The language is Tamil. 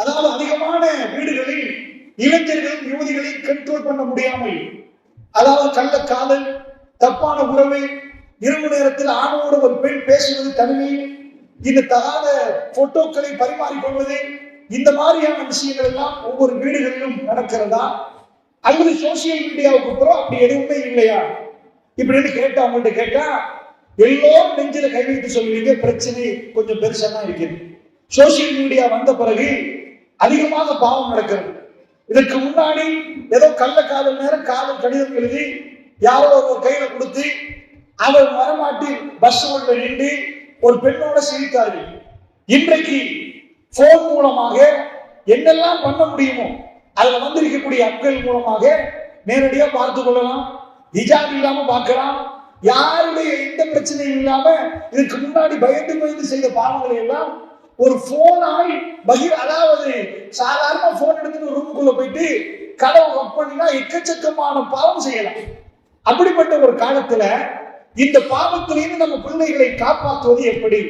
அதாவது அதிகமான வீடுகளில் இளைஞர்கள் யுவதிகளை கண்ட்ரோல் பண்ண முடியாமல் அதாவது கள்ள காதல் தப்பான உறவு இரவு நேரத்தில் ஆணோடு ஒரு பெண் பேசுவது தனிமை இந்த தகாத போட்டோக்களை பரிமாறிக்கொள்வது இந்த மாதிரியான விஷயங்கள் எல்லாம் ஒவ்வொரு வீடுகளிலும் நடக்கிறதா? அல்லது சோசியல் மீடியாவுக்கு அப்புறம் அப்படி எதுவுமே இல்லையா? இப்படின்னு கேட்டா அவங்கள்ட்ட கேட்டா எல்லோரும் நெஞ்சில கை வைத்து சொல்லுவீங்க பிரச்சனை கொஞ்சம் பெருசா தான் இருக்குது. சோசியல் மீடியா வந்த பிறகு அதிகமாக பாவம் நடக்கிறது. இதற்கு முன்னாடி ஏதோ கள்ள காதல் நேரம் காதல் கடிதம் எழுதி யாரோ ஒரு கையில கொடுத்து அவர் வரமாட்டி பஸ் உள்ள நின்று ஒரு பெண்ணோட சிரித்தார்கள். இன்றைக்கு போன் மூலமாக என்னெல்லாம் பண்ண முடியுமோ அதுல வந்திருக்கக்கூடிய அப்கள் மூலமாக நேரடியா பார்த்து கொள்ளலாம். ஹிஜாப் இல்லாம பார்க்கலாம். யாருடைய எந்த பிரச்சனையும் இல்லாம இதுக்கு முன்னாடி பயந்து பயந்து செய்த பாவங்களை எல்லாம் ஒரு போனாய் பகிர் அதாவது சாதாரண போன் எடுத்துட்டு ரூமுக்குள்ள போயிட்டு கதவை ஒர்க் பண்ணினா எக்கச்சக்கமான பாவம் செய்யலாம். அப்படிப்பட்ட ஒரு காலத்துல இந்த பாவத்திலிருந்து நம்ம பிள்ளைகளை காப்பாற்றுவது எப்படி?